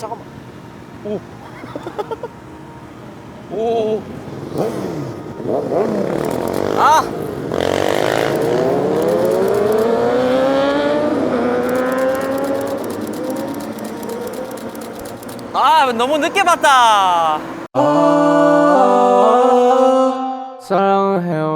잠깐만. 오. 오. 아. 아, 너무 늦게 봤다. 사랑해요.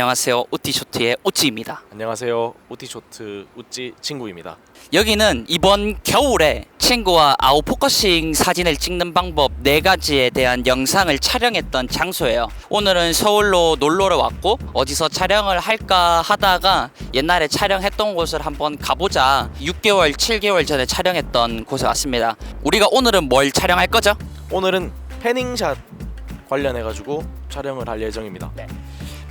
안녕하세요. 우티쇼트의 우찌입니다. 안녕하세요. 우티쇼트 우찌 친구입니다. 여기는 이번 겨울에 친구와 아웃 포커싱 사진을 찍는 방법 네 가지에 대한 영상을 촬영했던 장소예요. 오늘은 서울로 놀러를 왔고 어디서 촬영을 할까 하다가 옛날에 촬영했던 곳을 한번 가보자. 6개월, 7개월 전에 촬영했던 곳에 왔습니다. 우리가 오늘은 뭘 촬영할 거죠? 오늘은 패닝샷 관련해 가지고 촬영을 할 예정입니다.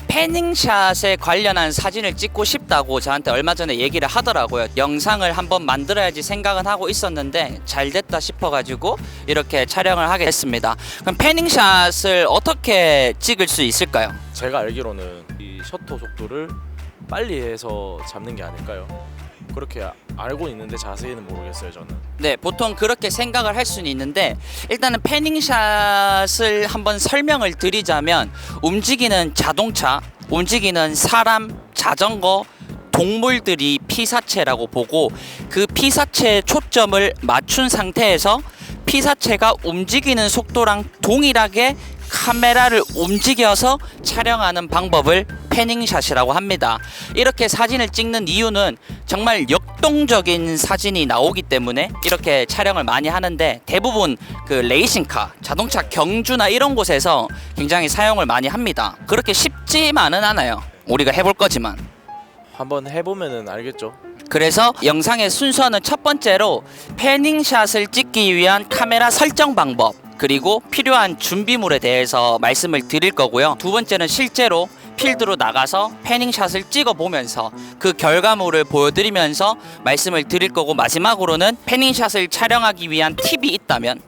패닝샷에 관련한 사진을 찍고 싶다고 저한테 얼마 전에 얘기를 하더라고요. 영상을 한번 만들어야지 생각은 하고 있었는데 잘 됐다 싶어가지고 이렇게 촬영을 하게 됐습니다. 그럼 패닝샷을 어떻게 찍을 수 있을까요? 제가 알기로는 이 셔터 속도를 빨리 해서 잡는 게 아닐까요? 그렇게 아- 알고 있는데 자세히는 모르겠어요, 저는. 네, 보통 그렇게 생각을 할 수는 있는데 일단은 패닝샷을 한번 설명을 드리자면 움직이는 자동차, 움직이는 사람, 자전거, 동물들이 피사체라고 보고 그 피사체에 초점을 맞춘 상태에서 피사체가 움직이는 속도랑 동일하게 카메라를 움직여서 촬영하는 방법을 패닝샷이라고 합니다. 이렇게 사진을 찍는 이유는 정말 역동적인 사진이 나오기 때문에 이렇게 촬영을 많이 하는데 대부분 그 레이싱카, 자동차 경주나 이런 곳에서 굉장히 사용을 많이 합니다. 그렇게 쉽지만은 않아요. 우리가 해볼 거지만. 한번 해보면은 알겠죠. 그래서 영상의 순서는 첫 번째로 패닝샷을 찍기 위한 카메라 설정 방법 그리고 필요한 준비물에 대해서 말씀을 드릴 거고요. 두 번째는 실제로 필드로 나가서 패닝샷을 찍어 보면서 그 결과물을 보여드리면서 말씀을 드릴 거고 마지막으로는 패닝샷을 촬영하기 위한 팁이 있다면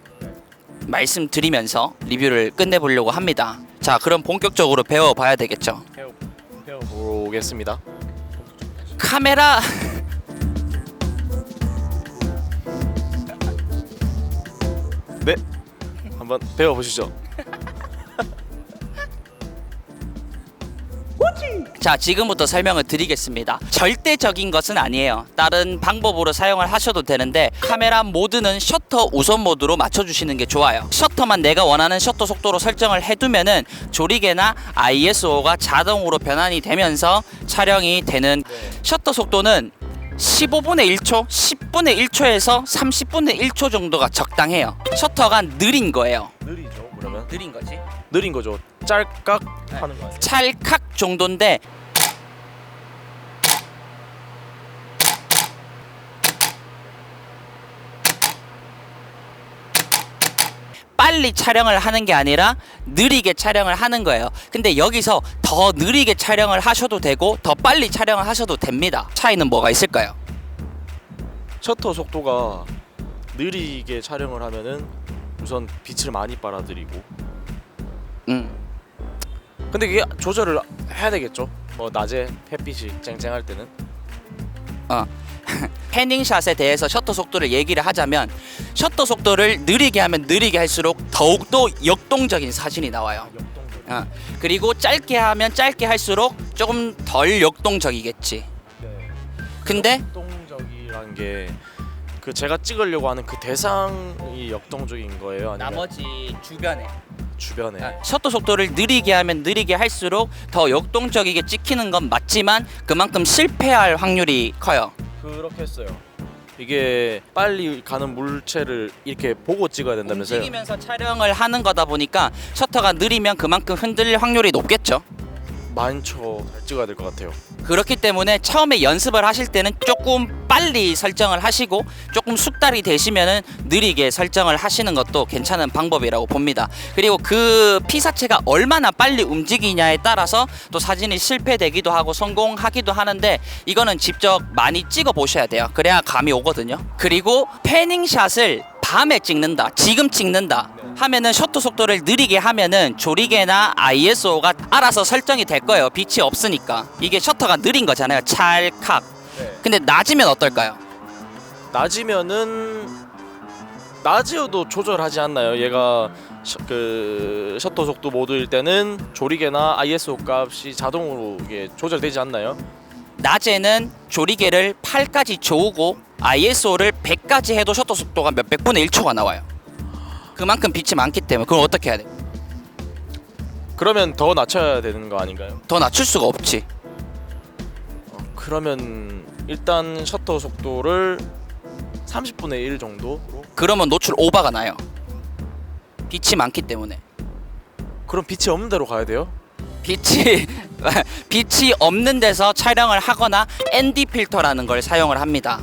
말씀드리면서 리뷰를 끝내보려고 합니다. 자, 그럼 본격적으로 배워봐야 되겠죠. 배워 배워보겠습니다. 카메라 네, 한번 배워보시죠. 자 지금부터 설명을 드리겠습니다. 절대적인 것은 아니에요. 다른 방법으로 사용을 하셔도 되는데 카메라 모드는 셔터 우선 모드로 맞춰주시는 게 좋아요. 셔터만 내가 원하는 셔터 속도로 설정을 해두면은 조리개나 ISO가 자동으로 변환이 되면서 촬영이 되는 셔터 속도는 15분의 1초, 10분의 1초에서 30분의 1초 정도가 적당해요 셔터가 느린 거예요 느리죠, 그러면? 느린 거지 느린 거죠. 짤깍 하는 거 아니에요? 찰칵 정도인데 빨리 촬영을 하는 게 아니라 느리게 촬영을 하는 거예요. 근데 여기서 더 느리게 촬영을 하셔도 되고 더 빨리 촬영을 하셔도 됩니다. 차이는 뭐가 있을까요? 셔터 속도가 느리게 촬영을 하면은 우선 빛을 많이 빨아들이고 음. 근데 이게 조절을 해야 되겠죠 뭐 낮에 햇빛이 쨍쨍할 때는 어. 패닝샷에 대해서 셔터 속도를 얘기를 하자면 셔터 속도를 느리게 하면 느리게 할수록 더욱더 역동적인 사진이 나와요. 어. 그리고 짧게 하면 짧게 할수록 조금 덜 역동적이겠지. 근데 역동적이란 게그 제가 찍으려고 하는 그 대상이 역동적인 거예요 아니면 나머지 주변에 주변에 어, 셔터 속도를 느리게 하면 느리게 할수록 더 역동적이게 찍히는 건 맞지만 그만큼 실패할 확률이 커요. 그렇게 했어요 이게 빨리 가는 물체를 이렇게 보고 찍어야 된다면서요 움직이면서 촬영을 하는 거다 보니까 셔터가 느리면 그만큼 흔들릴 확률이 높겠죠. 많죠 잘 찍어야 될 것 같아요 그렇기 때문에 처음에 연습을 하실 때는 조금 빨리 설정을 하시고 조금 숙달이 되시면은 느리게 설정을 하시는 것도 괜찮은 방법이라고 봅니다. 그리고 그 피사체가 얼마나 빨리 움직이냐에 따라서 또 사진이 실패되기도 하고 성공하기도 하는데 이거는 직접 많이 찍어 보셔야 돼요. 그래야 감이 오거든요. 그리고 패닝 샷을 밤에 찍는다, 지금 찍는다 하면은 셔터 속도를 느리게 하면은 조리개나 ISO가 알아서 설정이 될 거예요. 빛이 없으니까 이게 셔터가 느린 거잖아요. 찰칵. 네. 근데 낮으면 어떨까요? 낮이면은 낮이어도 조절하지 않나요? 얘가 셔, 그 셔터 속도 모드일 때는 조리개나 ISO 값이 자동으로 이게 조절되지 않나요? 낮에는 조리개를 8까지 조우고 ISO를 100까지 해도 셔터 속도가 몇백 분의 1초가 나와요. 그만큼 빛이 많기 때문에 그럼 어떻게 해야 돼? 그러면 더 낮춰야 되는 거 아닌가요? 더 낮출 수가 없지. 어, 그러면 일단 셔터 속도를 30분의 1 정도로 그러면 노출 오버가 나요. 빛이 많기 때문에. 그럼 빛이 없는 데로 가야 돼요? 빛이 빛이 없는 데서 촬영을 하거나 ND 필터라는 걸 사용을 합니다.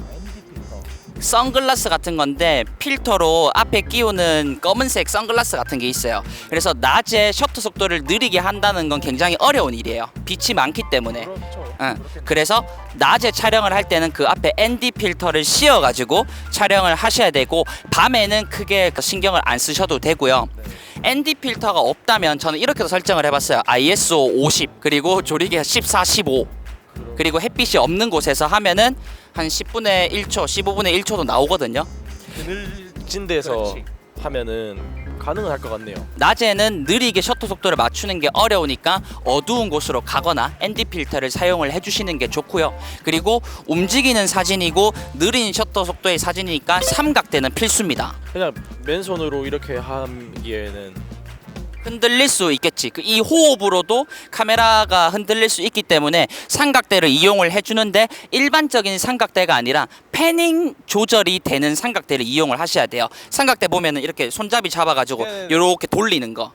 선글라스 같은 건데 필터로 앞에 끼우는 검은색 선글라스 같은 게 있어요. 그래서 낮에 셔터 속도를 느리게 한다는 건 굉장히 어려운 일이에요. 빛이 많기 때문에. 그렇죠. 응. 그래서 낮에 촬영을 할 때는 그 앞에 ND 필터를 씌워 가지고 촬영을 하셔야 되고 밤에는 크게 신경을 안 쓰셔도 되고요. ND 필터가 없다면 저는 이렇게도 설정을 해봤어요. ISO 50 그리고 조리개 14, 15 그리고 햇빛이 없는 곳에서 하면은 한 10분의 1초, 15분의 1초도 나오거든요. 그늘진 데서 하면은 가능은 할 것 같네요. 낮에는 느리게 셔터 속도를 맞추는 게 어려우니까 어두운 곳으로 가거나 ND 필터를 사용을 해주시는 게 좋고요. 그리고 움직이는 사진이고 느린 셔터 속도의 사진이니까 삼각대는 필수입니다. 그냥 맨손으로 이렇게 하기에는 흔들릴 수 있겠지. 그 이 호흡으로도 카메라가 흔들릴 수 있기 때문에 삼각대를 이용을 해주는데 일반적인 삼각대가 아니라 패닝 조절이 되는 삼각대를 이용을 하셔야 돼요. 삼각대 보면은 이렇게 손잡이 잡아가지고 네. 이렇게 돌리는 거.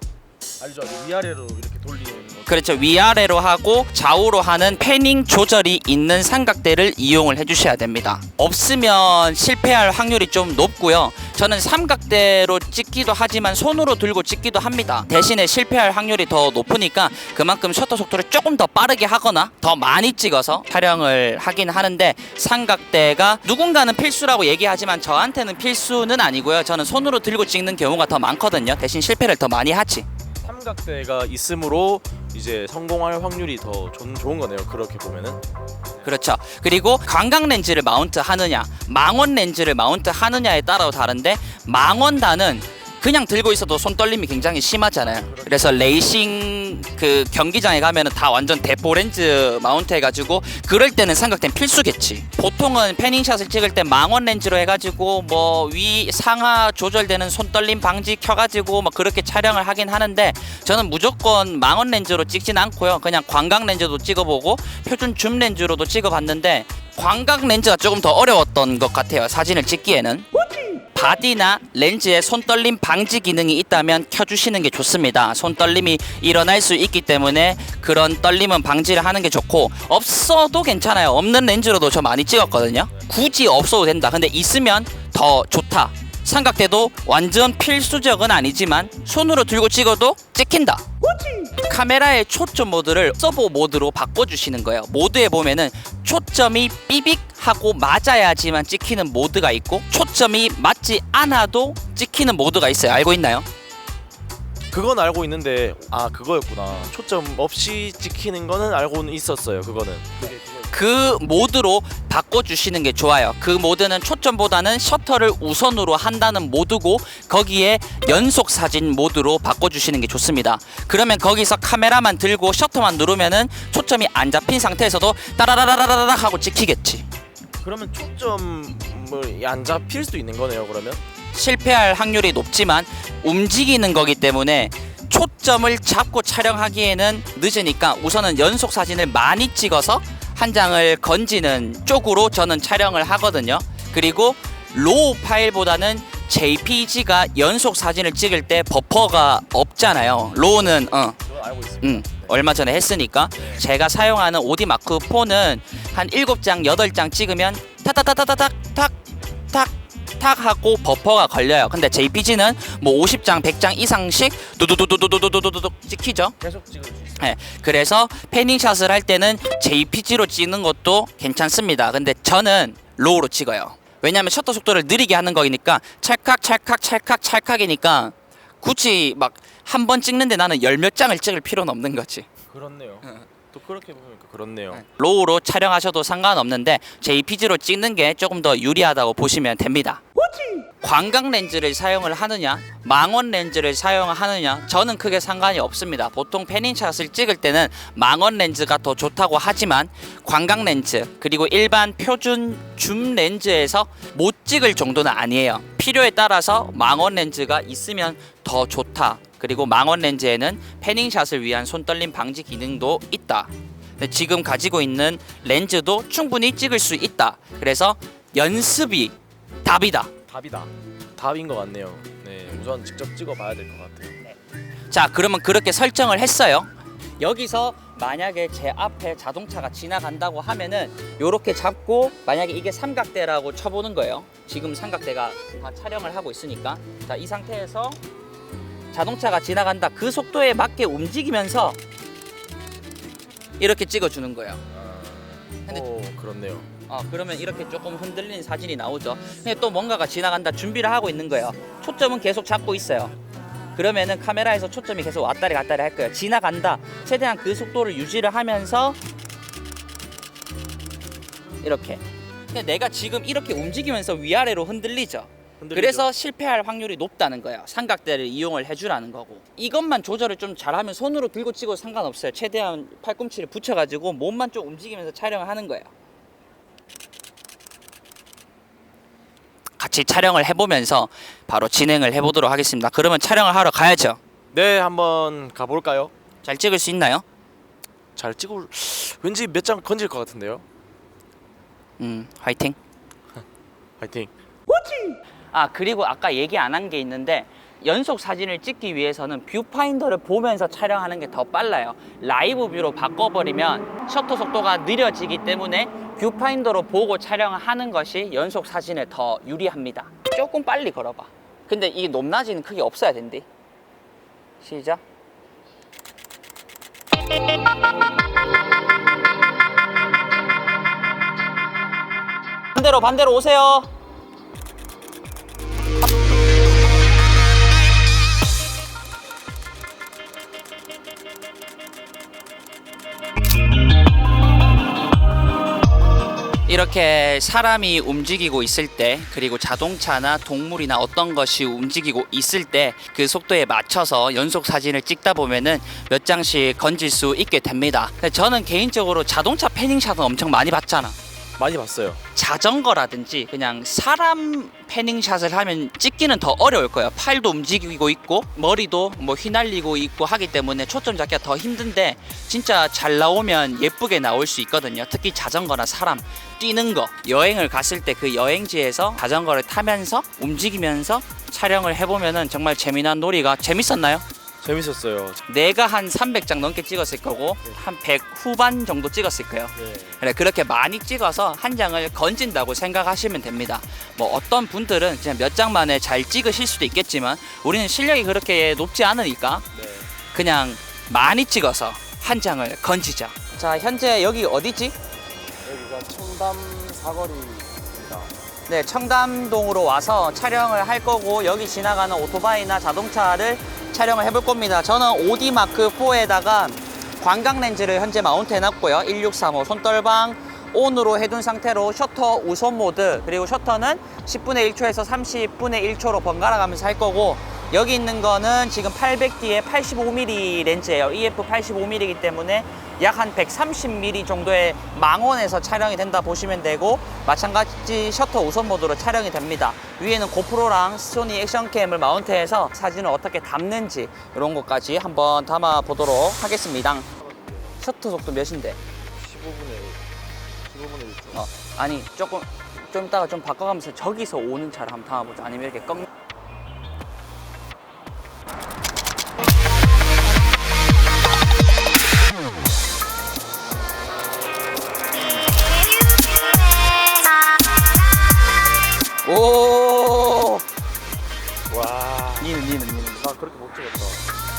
알죠? 위아래로 이렇게 돌리는 거. 그렇죠. 위아래로 하고 좌우로 하는 패닝 조절이 있는 삼각대를 이용을 해주셔야 됩니다. 없으면 실패할 확률이 좀 높고요. 저는 삼각대로 찍기도 하지만 손으로 들고 찍기도 합니다. 대신에 실패할 확률이 더 높으니까 그만큼 셔터 속도를 조금 더 빠르게 하거나 더 많이 찍어서 촬영을 하긴 하는데 삼각대가 누군가는 필수라고 얘기하지만 저한테는 필수는 아니고요. 저는 손으로 들고 찍는 경우가 더 많거든요. 대신 실패를 더 많이 하지. 삼각대가 있으므로 이제 성공할 확률이 더 좋은, 좋은 거네요. 그렇게 보면은 그렇죠. 그리고 광각 렌즈를 마운트 하느냐, 망원 렌즈를 마운트 하느냐에 따라 다른데 망원단은 그냥 들고 있어도 손 떨림이 굉장히 심하잖아요. 그래서 레이싱 그 경기장에 가면은 다 완전 대포 렌즈 마운트 해가지고 그럴 때는 삼각대는 필수겠지. 보통은 패닝샷을 찍을 때 망원 렌즈로 해가지고 뭐 위 상하 조절되는 손 떨림 방지 켜가지고 막 그렇게 촬영을 하긴 하는데 저는 무조건 망원 렌즈로 찍진 않고요. 그냥 광각 렌즈도 찍어보고 표준 줌 렌즈로도 찍어봤는데 광각 렌즈가 조금 더 어려웠던 것 같아요. 사진을 찍기에는. 바디나 렌즈에 손떨림 방지 기능이 있다면 켜주시는 게 좋습니다. 손떨림이 일어날 수 있기 때문에 그런 떨림은 방지를 하는 게 좋고 없어도 괜찮아요. 없는 렌즈로도 저 많이 찍었거든요. 굳이 없어도 된다. 근데 있으면 더 좋다. 삼각대도 완전 필수적은 아니지만 손으로 들고 찍어도 찍힌다. 카메라의 초점 모드를 서버 모드로 바꿔주시는 거예요. 모드에 보면은 초점이 삐빅 하고 맞아야지만 찍히는 모드가 있고 초점이 맞지 않아도 찍히는 모드가 있어요. 알고 있나요? 그건 알고 있는데 아 그거였구나. 초점 없이 찍히는 거는 알고는 있었어요. 그거는. 그 모드로 바꿔주시는 게 좋아요. 그 모드는 초점보다는 셔터를 우선으로 한다는 모드고 거기에 연속 사진 모드로 바꿔주시는 게 좋습니다. 그러면 거기서 카메라만 들고 셔터만 누르면은 초점이 안 잡힌 상태에서도 따라라라라라 하고 찍히겠지. 그러면 초점을 안 잡힐 수도 있는 거네요. 그러면 실패할 확률이 높지만 움직이는 거기 때문에 초점을 잡고 촬영하기에는 늦으니까 우선은 연속 사진을 많이 찍어서 한 장을 건지는 쪽으로 저는 촬영을 하거든요. 그리고 로우 파일보다는 JPG가 연속 사진을 찍을 때 버퍼가 없잖아요. 로우는 어. 음, 얼마 전에 했으니까 제가 사용하는 오디 마크 4는 한 7장, 8장 찍으면 타타타타타탁탁 탁 하고 버퍼가 걸려요. 근데 JPG는 뭐 50장, 100장 이상씩 두두두두두두두두두 찍히죠. 계속 찍을 수 있어요. 네, 그래서 패닝샷을 할 때는 JPG로 찍는 것도 괜찮습니다. 근데 저는 로우로 찍어요. 왜냐하면 셔터 속도를 느리게 하는 거니까 찰칵 찰칵 찰칵 찰칵이니까 굳이 막 한 번 찍는데 나는 열 몇 장을 찍을 필요는 없는 거지. 그렇네요. 또 그렇게 보니까 그렇네요. 로우로 촬영하셔도 상관없는데 JPG로 찍는 게 조금 더 유리하다고 보시면 됩니다. 광각 렌즈를 사용을 하느냐, 망원 렌즈를 사용하느냐, 저는 크게 상관이 없습니다. 보통 패닝샷을 찍을 때는 망원 렌즈가 더 좋다고 하지만 광각 렌즈 그리고 일반 표준 줌 렌즈에서 못 찍을 정도는 아니에요. 필요에 따라서 망원 렌즈가 있으면 더 좋다. 그리고 망원 렌즈에는 패닝샷을 위한 손떨림 방지 기능도 있다. 지금 가지고 있는 렌즈도 충분히 찍을 수 있다. 그래서 연습이 답이다. 답이다. 답인 것 같네요. 네, 우선 직접 찍어봐야 될 것 같아요. 자, 그러면 그렇게 설정을 했어요. 여기서 만약에 제 앞에 자동차가 지나간다고 하면은 요렇게 잡고 만약에 이게 삼각대라고 쳐보는 거예요. 지금 삼각대가 다 촬영을 하고 있으니까 자, 이 상태에서 자동차가 지나간다. 그 속도에 맞게 움직이면서 이렇게 찍어주는 거예요. 근데- 오, 그렇네요. 어, 그러면 이렇게 조금 흔들리는 사진이 나오죠. 근데 또 뭔가가 지나간다 준비를 하고 있는 거예요. 초점은 계속 잡고 있어요. 그러면은 카메라에서 초점이 계속 왔다리 갔다리 할 거예요. 지나간다. 최대한 그 속도를 유지를 하면서 이렇게. 근데 내가 지금 이렇게 움직이면서 위아래로 흔들리죠. 흔들리죠? 그래서 실패할 확률이 높다는 거예요. 삼각대를 이용을 해주라는 거고. 이것만 조절을 좀 잘하면 손으로 들고 찍어도 상관없어요. 최대한 팔꿈치를 붙여가지고 몸만 좀 움직이면서 촬영을 하는 거예요. 같이 촬영을 해보면서 바로 진행을 해보도록 하겠습니다. 그러면 촬영을 하러 가야죠. 네, 한번 가볼까요? 잘 찍을 수 있나요? 잘 찍을 왠지 몇 장 건질 것 같은데요. 음, 화이팅. 파이팅. 아 그리고 아까 얘기 안 한 게 있는데 연속 사진을 찍기 위해서는 뷰파인더를 보면서 촬영하는 게 더 빨라요. 라이브 뷰로 바꿔버리면 셔터 속도가 느려지기 때문에 뷰파인더로 보고 촬영하는 것이 연속 사진에 더 유리합니다. 조금 빨리 걸어봐. 근데 이 높낮이는 크게 없어야 된대. 시작. 반대로 반대로 오세요. 이렇게 사람이 움직이고 있을 때 그리고 자동차나 동물이나 어떤 것이 움직이고 있을 때 그 속도에 맞춰서 연속 사진을 찍다 보면은 몇 장씩 건질 수 있게 됩니다. 저는 개인적으로 자동차 패닝샷은 엄청 많이 봤잖아. 많이 봤어요. 자전거라든지 그냥 사람 패닝샷을 하면 찍기는 더 어려울 거예요. 팔도 움직이고 있고 머리도 뭐 휘날리고 있고 하기 때문에 초점 잡기가 더 힘든데 진짜 잘 나오면 예쁘게 나올 수 있거든요. 특히 자전거나 사람 뛰는 거 여행을 갔을 때 그 여행지에서 자전거를 타면서 움직이면서 촬영을 해보면은 정말 재미난 놀이가 재밌었나요? 재밌었어요. 내가 한 300장 넘게 찍었을 거고 한 100 후반 정도 찍었을 거예요. 네. 그래 그렇게 많이 찍어서 한 장을 건진다고 생각하시면 됩니다. 뭐 어떤 분들은 그냥 몇 장 만에 잘 찍으실 수도 있겠지만 우리는 실력이 그렇게 높지 않으니까 네. 그냥 많이 찍어서 한 장을 건지자. 자 현재 여기 어디지? 여기가 청담 사거리입니다. 네 청담동으로 와서 촬영을 할 거고 여기 지나가는 오토바이나 자동차를 촬영을 해볼 겁니다. 저는 오디 마크 4에다가 광각 렌즈를 현재 마운트 해놨고요. 1635 손떨방 온으로 해둔 상태로 셔터 우선 모드 그리고 셔터는 10분의 1초에서 30분의 1초로 번갈아 가면서 할 거고 여기 있는 거는 지금 800D의 85mm 렌즈예요. EF 85mm이기 때문에 약 한 130mm 정도의 망원에서 촬영이 된다 보시면 되고 마찬가지 셔터 우선 모드로 촬영이 됩니다. 위에는 고프로랑 소니 액션캠을 마운트해서 사진을 어떻게 담는지 이런 것까지 한번 담아 보도록 하겠습니다. 셔터 속도 몇인데? 15분의 15분의 1초. 어, 아니 조금 좀 이따가 좀 바꿔가면서 저기서 오는 차를 한번 담아보자. 아니면 이렇게 꺾. 그렇게 못 찍었다.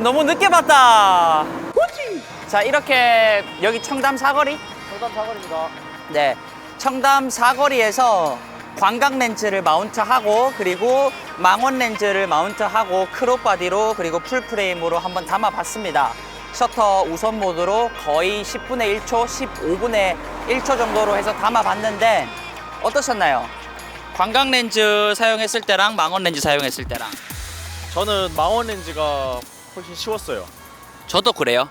아 너무 늦게 봤다. 자 이렇게 여기 청담 사거리. 청담 사거리입니다. 네, 청담 사거리에서 광각 렌즈를 마운트하고 그리고 망원 렌즈를 마운트하고 크롭 바디로 그리고 풀 프레임으로 한번 담아봤습니다. 셔터 우선 모드로 거의 10분의 1초, 15분의 1초 정도로 해서 담아봤는데 어떠셨나요? 광각 렌즈 사용했을 때랑 망원 렌즈 사용했을 때랑 저는 망원 렌즈가 훨씬 쉬웠어요. 저도 그래요.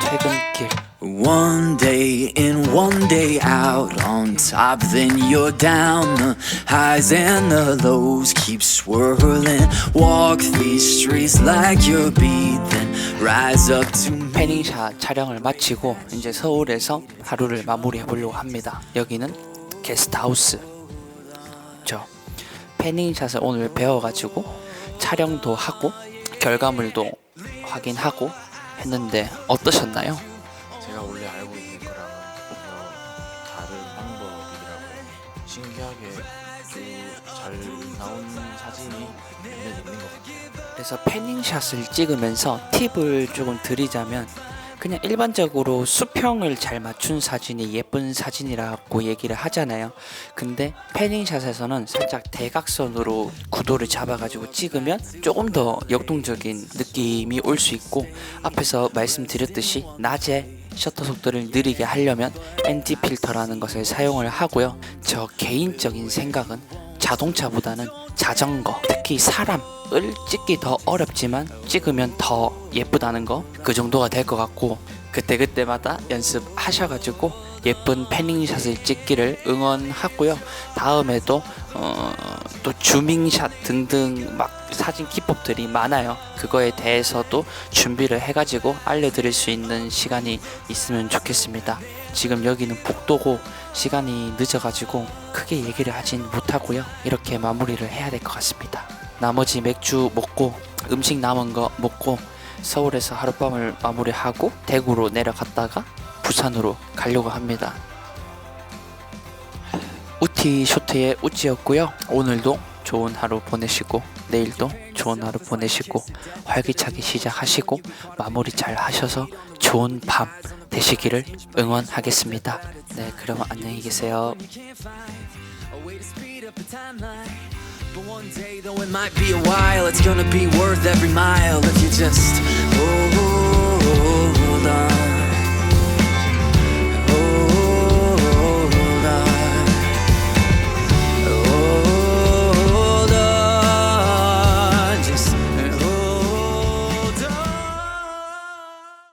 퇴근길 One day in, one day out, on top, then you're down. The highs and the lows keep swirling. Walk these streets like you're beat, then rise up to 패닝샷 촬영을 마치고 이제 서울에서 하루를 마무리해 보려고 합니다. 여기는 게스트하우스. 저 패닝샷을 오늘 배워가지고 촬영도 하고 결과물도 확인하고 했는데 어떠셨나요? 제가 원래 알고 있는 거랑은 전혀 다른 방법이라고 신기하게 잘 나온 사진이 몇몇 있는 것 같아요. 그래서 패닝샷을 찍으면서 팁을 조금 드리자면 그냥 일반적으로 수평을 잘 맞춘 사진이 예쁜 사진이라고 얘기를 하잖아요. 근데 패닝샷에서는 살짝 대각선으로 구도를 잡아가지고 찍으면 조금 더 역동적인 느낌이 올 수 있고 앞에서 말씀드렸듯이 낮에 셔터 속도를 느리게 하려면 ND 필터라는 것을 사용을 하고요. 저 개인적인 생각은 자동차보다는 자전거, 특히 사람을 찍기 더 어렵지만 찍으면 더 예쁘다는 거 그 정도가 될 것 같고 그때그때마다 연습하셔가지고 예쁜 패닝샷을 찍기를 응원하고요. 다음에도 어, 또 주밍샷 등등 막 사진 기법들이 많아요. 그거에 대해서도 준비를 해가지고 알려드릴 수 있는 시간이 있으면 좋겠습니다. 지금 여기는 복도고 시간이 늦어가지고 크게 얘기를 하진 못하고요. 이렇게 마무리를 해야 될 것 같습니다. 나머지 맥주 먹고 음식 남은 거 먹고 서울에서 하룻밤을 마무리하고 대구로 내려갔다가 부산으로 가려고 합니다. 우티 쇼트의 우찌였고요. 오늘도 좋은 하루 보내시고 내일도 좋은 하루 보내시고 활기차게 시작하시고 마무리 잘 하셔서 좋은 밤 되시기를 응원하겠습니다. 네, 그럼 안녕히 계세요. But one day, though it might be a while, it's gonna be worth every mile if you just hold on.